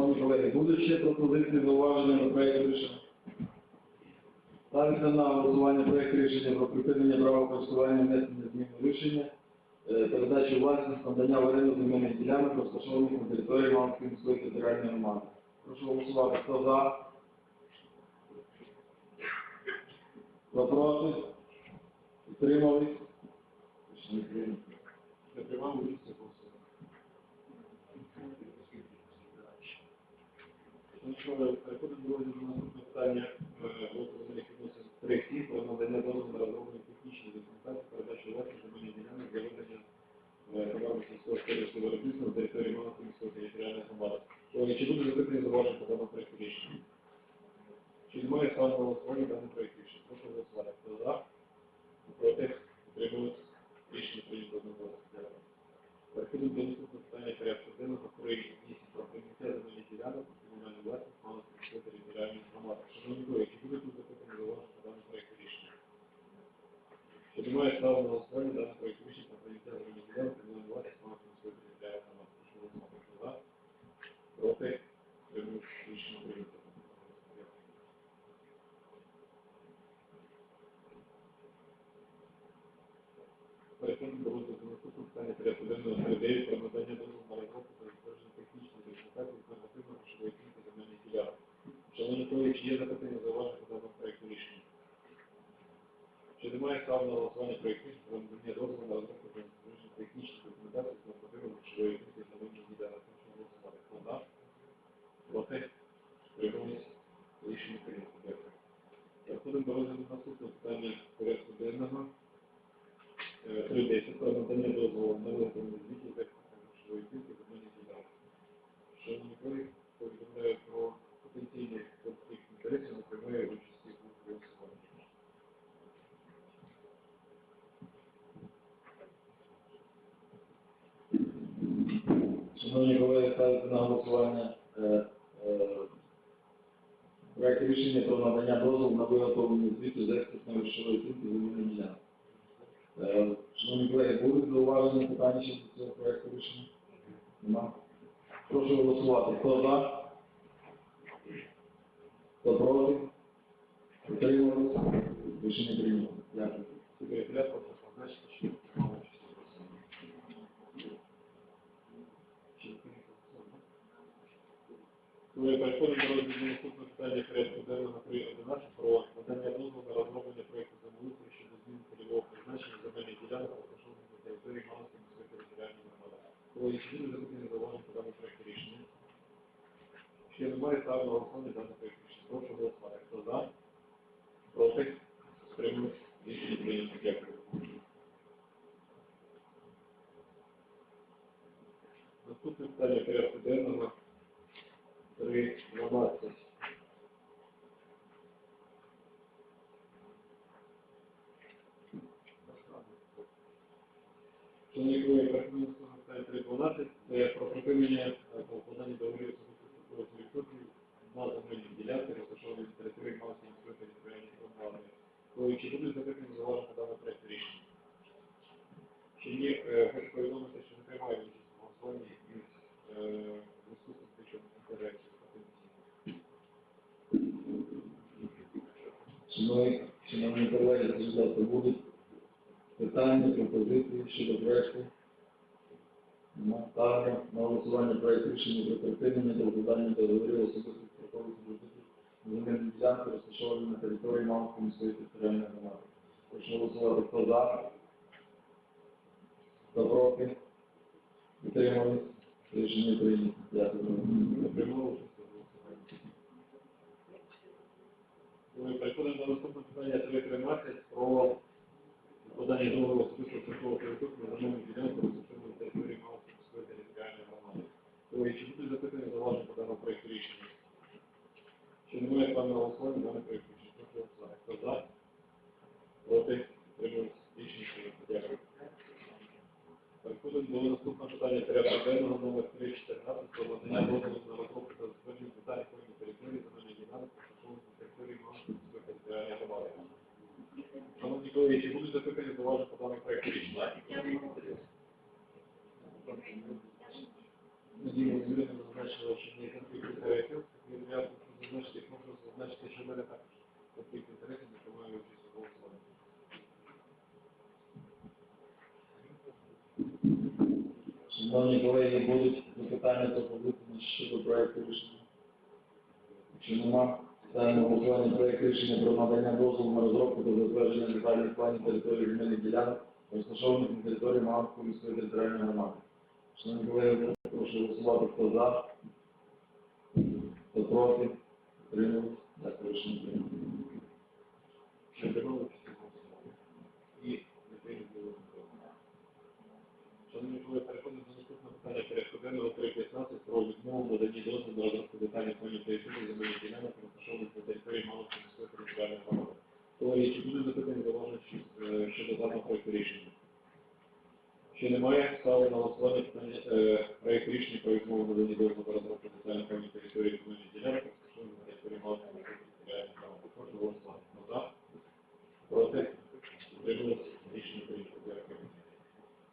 Шановні колеги, будуть ще пропозиції зауваження до проекту рішення? Ставиться на голосування проект рішення про припинення права користування внесення змін рішення, е, передачу власність, надання в оренду земельних ділянок, розташованих на території Мамської міської територіальної громади. Прошу голосувати. Хто за? Хто проти? Підтримались? Рішення прийнято. Не приймав участь у голосуванні. Ну що, переходимо до розгляду наступного питання блоку земельних відносин проєктів про надання дозволу на розроблення технічної документації передачі власних земельних ділянок для ведення е, товарно сільського господарського виробництва на території Малої міської територіальної громади. Колеги, Чи буде запитання зауваження по даному проекту рішення? Чи немає стану на голосування даний проект рішення? Прошу голосувати. Хто за? Проти? Утримують? Рішення прийнято одноголосно. Дякую. Переходимо до наступного питання порядку денного, який містить про прийняття земельних ділянок у комунальну власність Малої міської територіальної громади. Шановні колеги, чи буде тут запитання зауваження по даному проекту рішення? Чи немає ставу на голосування даний проект рішення про прийняття земельних ділянок у комунальну власність Малої міської територіальної громади? Прошу голосувати. Хто за? Проти? Утримують? Рішення прийнято. Дякую. Переходимо до розгляду питання порядку денного номер 9 про надання дозволу на розробку та затвердження технічної документації з нормативно-грошової оцінки земельних ділянок. Шановні колеги, чи є запитання зауваження по даному проекту рішення? Чи немає ставу на голосування проєкту рішення про надання дозволу на розробку та затвердження технічної документації з нормативно-грошової оцінки земельних ділянок? Прошу голосувати. Хто за? Проти? Утримались? Рішення прийнято. Дякую. Переходимо до розгляду наступного питання порядку денного. 3.10 про надання дозволу на виготовлення звітів за грошової оцінки земельних ділянок. Шановні колеги, повідомляю про потенційний конфлікт інтересів на прямої участі у голосуванні. Шановні колеги, ставиться на голосування е, е, рішення про надання дозволу на виготовлення звіту з експертної грошової оцінки земельних ділянок. Е, Шановні колеги, будуть зауваження питання щодо цього проекту рішення? Нема? Прошу голосувати. Хто за? Хто проти? Утримались? Рішення прийнято. Дякую. Секретаріат прошу позначити, що мало участі у голосуванні. Чи не прийнято голосування? Колеги, переходимо до розгляду наступного питання порядку денного 3.11 про надання дозволу на розроблення проєкту землеустрою щодо зміни цільового призначення земельних ділянок, розташованих на території Малинської міської територіальної громади. Колеги, чи буде запитання зауваження по даному проєкту рішення? Ще немає ставлю на голосування даний проєкт рішення. Прошу голосувати. Хто за? Проти? Стримують? Рішення прийнято. Дякую. Наступне питання порядку денного 3.12. Шановні колеги, переходимо до наступного питання 3.12. Це про припинення е, по укладанню договорів особистих відсотків на земельні ділянки, розташовані на території Малської міської територіальної громади. Коли чи будуть запитання зауваження по даному рішення? Чи ні, е, хочу повідомити, що не приймаю участь у голосуванні із зв'язку з інтересів. Шановні, колеги, результати будуть питання, пропозиції щодо проекту. Нема. Ставимо на голосування проект рішення про припинення та укладання договорів особистих служителів на земельні ділянки, розташовані на території Малської міської територіальної громади. Прошу голосувати, хто за, хто проти, підтримались, рішення прийнято. Дякую. Не приймав участь у голосуванні. Ми переходимо до наступного питання 3.13 про укладання договору особистого церкового територію на земельну ділянку, розташовану на території Малської міської територіальної громади. Ой, чи будуть запитання зауваження по даному проекту рішення? Чи немає плану голосування даний проект рішення? Прошу голосувати. Хто за? Проти? Утримались? Рішення прийнято. Дякую. Переходимо до наступного питання порядку денного номер 314 про надання дозволу на розробку та затвердження деталей певної території земельної ділянки, розташованих на території Малинської територіальної громади. Шановні колеги, чи будуть запитання до вас по даному проекту рішення? Надія Юрійовна не приймаю участь у голосуванні. Шановні колеги, будуть запитання пропозиції щодо проекту рішення? Якщо нема, ставимо голосування проект рішення про надання дозволу на розробку та затвердження детальних планів території земельних ділянок, розташованих на території Маланської міської територіальної громади. Шановні колеги, прошу голосувати, хто за, хто проти, утримались. Дякую, рішення прийнято. Що приймали участь у голосуванні? І не прийняли голосування. Шановні колеги, переходимо до наступного питання порядку денного 3.15 про відмову наданні дозволу на розробку детальних планів території земельних ділянок, розташованих на території Малинської міської територіальної громади. Колеги, чи будуть запитання зауваження щ- щодо даного проекту рішення? Ще немає, ставлю на голосування питання е, проект рішення про відмову наданні дозволу на розробку детальних планів території земельних ділянок, розташованих на території Малинської міської територіальної громади. Прошу голосувати. Хто за? Проти? Утримались? Рішення прийнято. Дякую.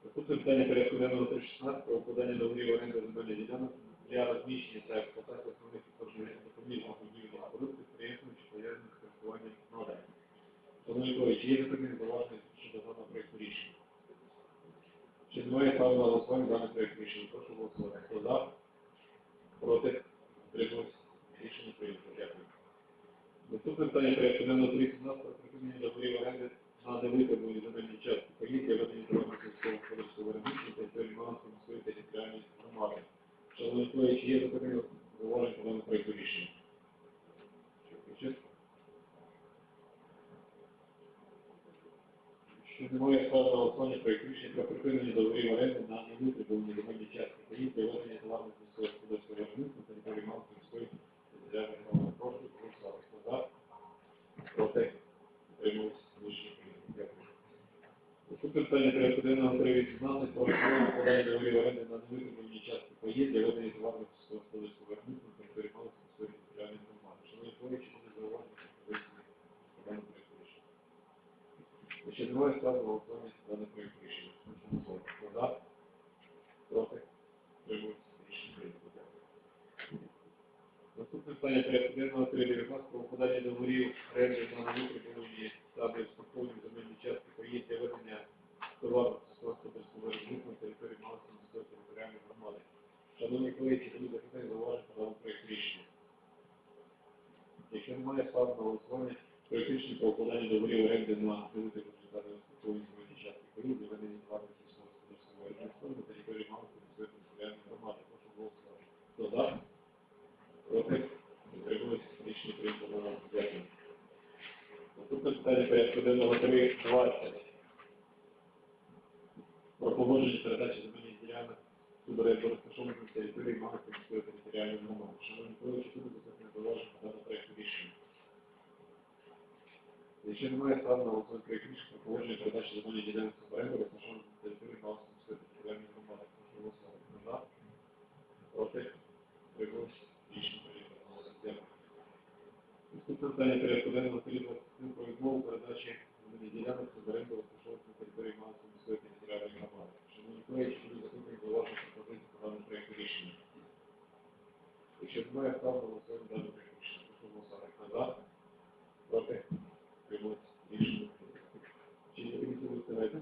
Наступне питання порядку денного 316 про укладання договорів оренди земельних ділянок для розміщення та експлуатації основних підпорядкованих допоміжних будівельних споруд підприємствами чи пов'язаних з користуванням надрами. Колеги, чи є запитання зауваження щодо даного проекту рішення? Чи немає права на голосування даний проект рішення? Прошу голосувати. Хто за? Проти? Утримались? Рішення прийнято. Дякую. Наступне питання порядку денного 317 про припинення договорів оренди на невитребувані земельні частки для ведення товарного сільського господарського виробництва та території Малинської міської територіальної громади. Шановні колеги, чи є запитання зауваження по даному проекту рішення? Що, Що ставлю на голосування проект рішення про припинення договорів оренди на невитребувані земельні частки паїв для ведення товарного сільського господарського виробництва на території Малинської міської територіальної громади. Прошу проголосувати. Хто за? Проти? Утримались? Рішення прийнято. Дякую. Наступне питання порядку денного 3.18 про розмову подання договорів оренди на невитребувані частки паїв для ведення товарного сільськогосподарського виробництва на території Малинської міської територіальної громади. Шановні колеги, чи буде зауваження пропозиції по даному проекту рішення? Якщо немає, ставлю на проект рішення. За? Проти? Утримались? Рішення прийнято. Наступне питання порядку денного 3.19 про укладання договорів оренди на невитребувані та безструктурні земельні частки паїв для ведення товарного сільськогосподарського виробництва на території Малинської міської територіальної громади. Шановні колеги, чи будуть запитання по даному проекту рішення? Якщо немає, ставлю на голосування проект рішення про укладання договорів оренди на невитребувані та земельні частки паїв для ведення товарного сільськогосподарського виробництва на території Малинської міської територіальної громади. Прошу голосувати. Хто за? Проти? Утримались? Рішення прийнято на Дякую. Наступне питання порядку денного 3.20. Про погодження передачі земельних ділянок суборенду розташованих на території Малинської міської територіальної громади. Шановні колеги, чи буде запитання зауваження по даному проекту рішення? Якщо немає рішення про погодження передачі земельних ділянок суборенду розташованих на території Малинської міської територіальної громади. Голосувати. Хто За? Проти? Утримались? Рішення прийнято. системи. Наступне питання порядку денного 3.21 про відмову передачі земельної ділянок з оренду розташованих на території Малинської міської територіальної громади. Шановні колеги, чи будуть запитання зауваження пропозиції по даному проекту рішення? Якщо немає, ставлю на голосування даний проект рішення. Прошу голосувати. Хто за? Проти? Утримались? Рішення прийнято. Чи є комісія виставляєте?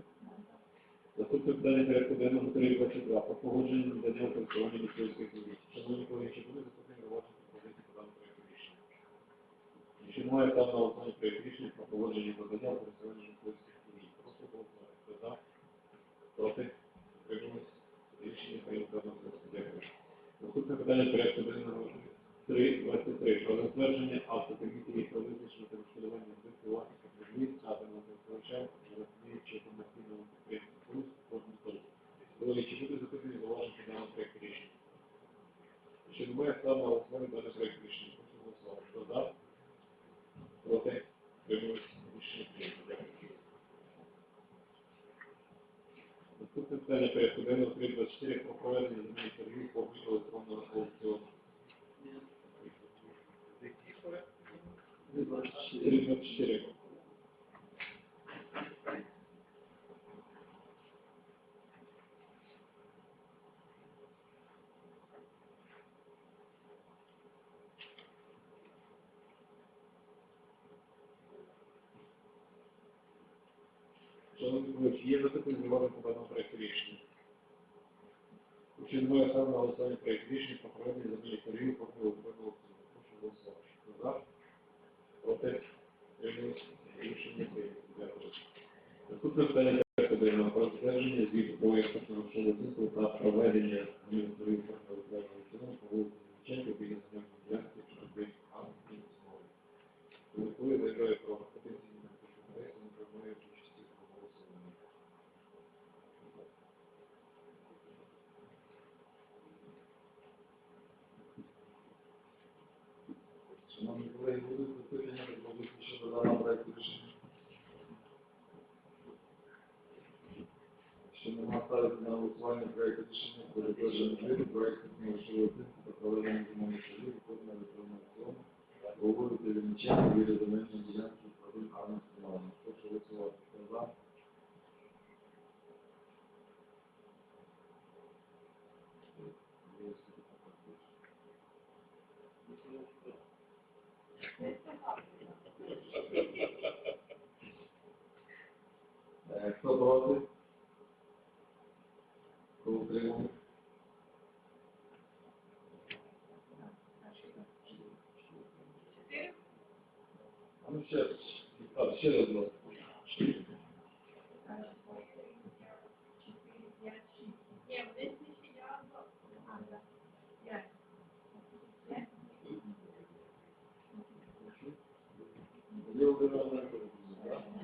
Наступне питання порядку денного 3.22 про погодження надання користування місцевських землі. Шановні колеги, чи будуть запитання зауваження пропозиції по даному проекту рішення? Якщо немає став на голосування проєкт рішення про погодження надання користування мисливських землі. Прошу голосувати. Хто за? Проти? Утримались? Рішення прийнято одноголосно. Дякую. Наступне питання порядку денного 3.23 про затвердження автокомісії про визначення та відшкодування збитків власників землі, наданого користувачам, розуміючи комерційного підприємства «Плюс» кожну сторону. Колеги, чи буде запитання до ваших даному проєкту рішення? Чи немає, став на голосування даний проєкту рішення. Прошу голосувати. Хто за? Проти? Утримались? Рішення прийнято. Дякую. Наступне питання порядку денного 324 про проведення земельних торгів по обліку електронного аукціону. 324. Шановні колеги, є запитання зауваження по даному проекту рішення? Якщо немає ставлю на голосування проект рішення про проведення земельних торгів по електронного аукціону. Прошу голосувати. Хто за? Проти? Рішення прийнято. Дякую. Наступне питання порядку про затвердження звіту про експортну грошову оцінку та проведення земельних торгів по по вулиці Мельниченко біля земельної ділянки, робить Англії основи. Телефони заявляє про потенційні інтереси, не приймає участі у голосуванні. Шановні колеги, будуть запитання пропозиції щодо даного проекту рішення? Що нема ставити на голосування проекту рішення про затвердження звіту про експортну грошову оцінку та проведення земельних торгів, виконання електронного аукціону по вулиці Вінниченка біля земельної ділянки Павлін Анна Степановна. Прошу голосувати. Хто за? Е, Хто проти? Хто утримав? А ну ще раз, а, ще раз, будь ласка. Я вибираю на рахунок, так?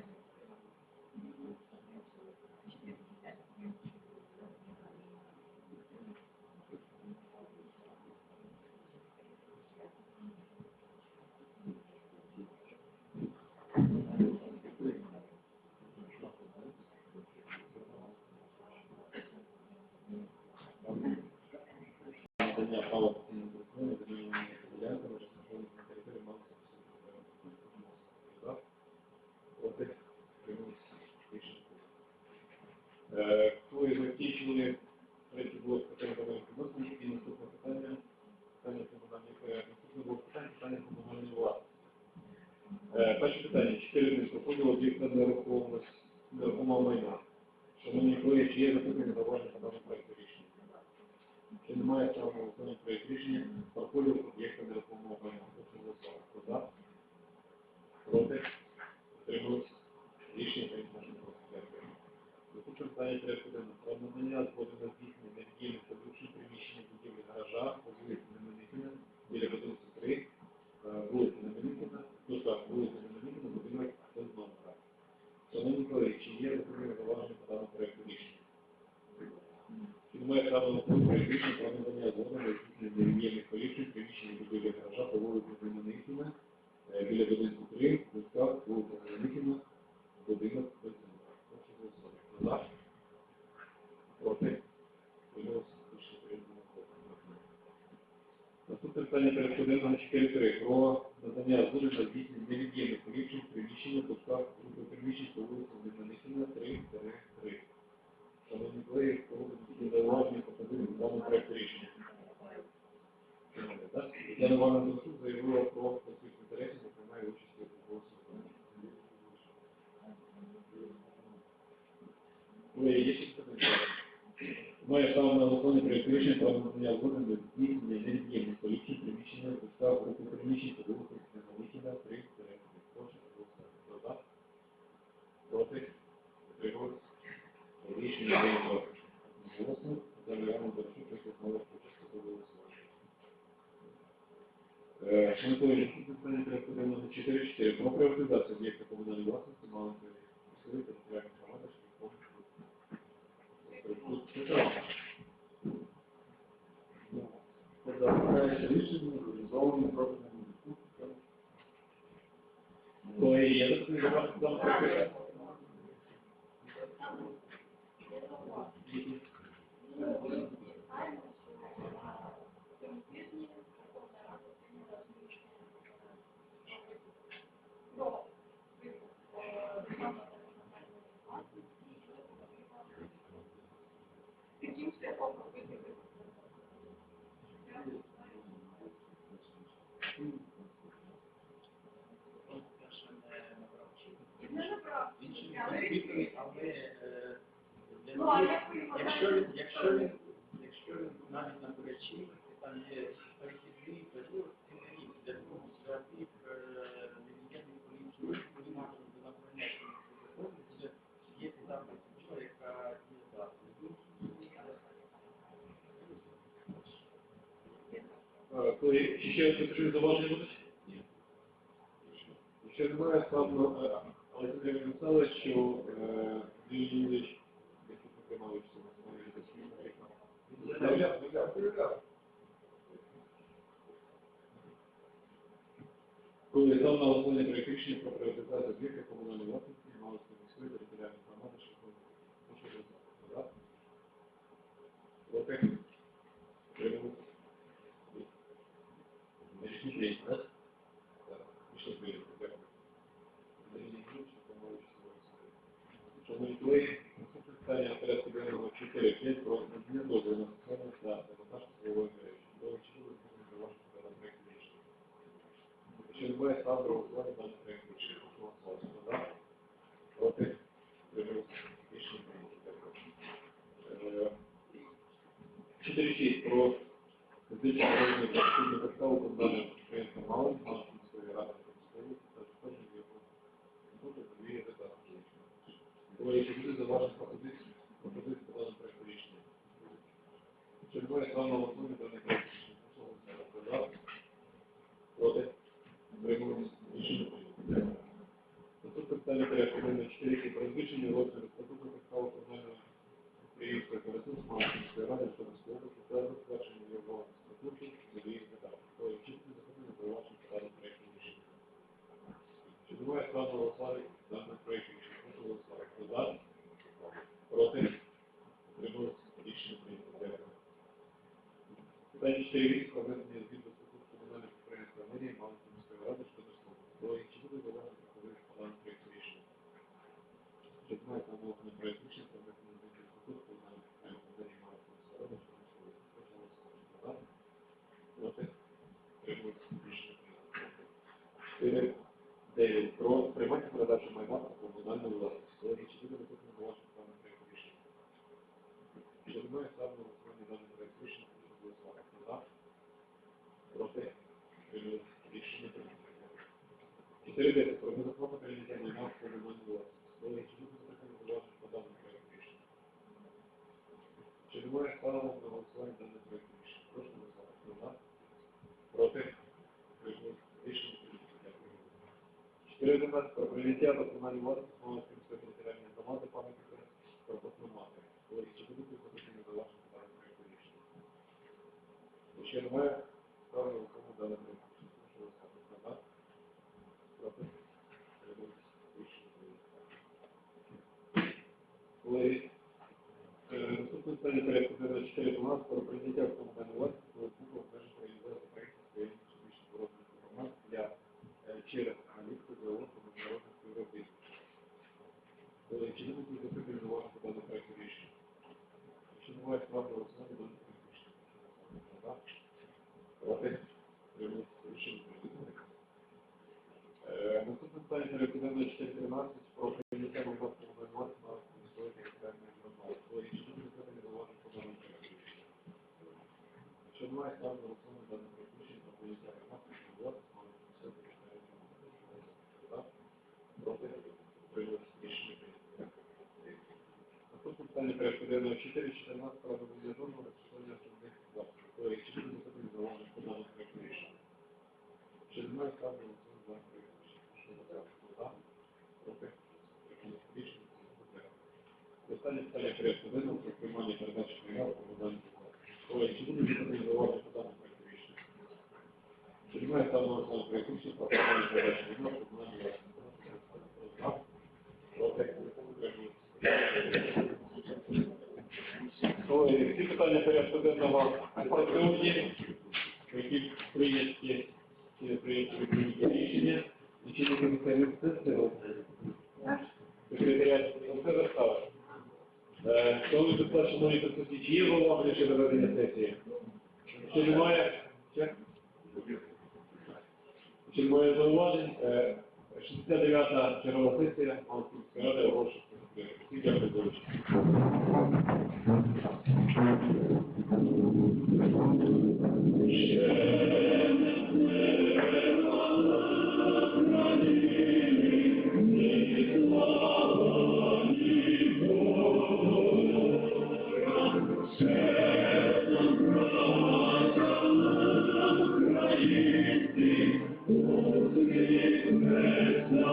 Надання права користування земельними ділянками, розташованими на території Малого Коли закінчили третій блок питання комунальних відносин, і наступне питання, питання комунальних, наступне блок питань, питання комунальної власності. Перше питання, чотири дні проходило об'єкта нерухомого майна. Шановні колеги, чи є запитання зауваження по даному проекту рішення? Чи немає на проект рішення проходив об'єкта нерухомого майна? Прошу голосувати. Хто за? Проти? Утримались? Рішення прийнято. Дякую. Наступне питання порядку денного. Про надання згоди на здійснення невіддільних продукцій приміщення будівлі гаража по вулиці Неменихіна біля будинку 3, е, вулиця Неменихіна, ну так, вулиця Неменихіна, будинок без номера. Шановні колеги, чи є запитання зауваження по даному проекту рішення? Підмає право на проект рішення про надання згоди на здійснення дерев'яних поліпшень приміщення будівлі гаража по вулиці Неменихіна, е, біля будинку 3, Луцька, вулиця Неменихіна, будинок без номера. Прошу голосувати. Хто За? Проти? Утримались? Рішення прийнято. Наступне питання порядку денного 4.3 про надання згоди на здійснення невід'ємних поліпшень приміщення в групи приміщень по вулиці Неменихіна 3-3. Шановні колеги, кого будуть зауваження по позиції даного проекту рішення? Тетяна Івановна Досуд заявила про конфлікт інтересів, не приймає участі у голосуванні. Є ще питання? Має право на проєкту рішення про згоди на здійснення невід'ємних поліпшень приміщення в кутках групи приміщень Неменихіна 3-3. Прошу голосувати. Хто за? Проти? Утримались? Рішення прийнято голосно. Заявляємо до суду, що знову почати до голосування. Шановні колеги, питання порядку денного 4.4. Про приватизацію об'єкта комунальної Чи ще якісь зауваження будуть? Ні. Якщо немає, ставлю е, Олександр Михайлович, що е, Юрій Юрійович Михайлович Коли дав на основі переключення про приватизацію об'єкта комунальної власності, мали співсує територіальної громади, що може розвитку. Так? Смотреть, да? Да. Еще были. Что мы порядка, наверное, 4-5 просто не было на самом деле. observar dentro das coisas, елемент про прийняття до команді влади Смоленської міської територіальної громади пам'ятника корпусну матері. Колеги, чи будуть виходити за вашим даним проєкту рішення? Ще немає правильного кому дали приймати. Колеги, е, наступне питання порядку 412 про прийняття в комунальну власність, коли був обмежити 414 про договірного розпочатання основних запитів, які ми запитали за ваших подобних рішень. Чи немає ставлення цього за рішення? За? Проти? Рішення? Останнє питання порядку денного про приймання передачі матеріалу по поданню Колеги, чи будуть запитання за ваших подобних рішень? Чи немає ставлення за проєкту про приймання передачі матеріалу по поданню За? Проти? Рішення? Питання порядку денного працює, які прийняті чи прийняті рішення. Лічильні комісії все це Секретаріат все заставив. Шановні депутати, шановні присутні, чи є голова щодо ведення сесії? Якщо немає, Christmas.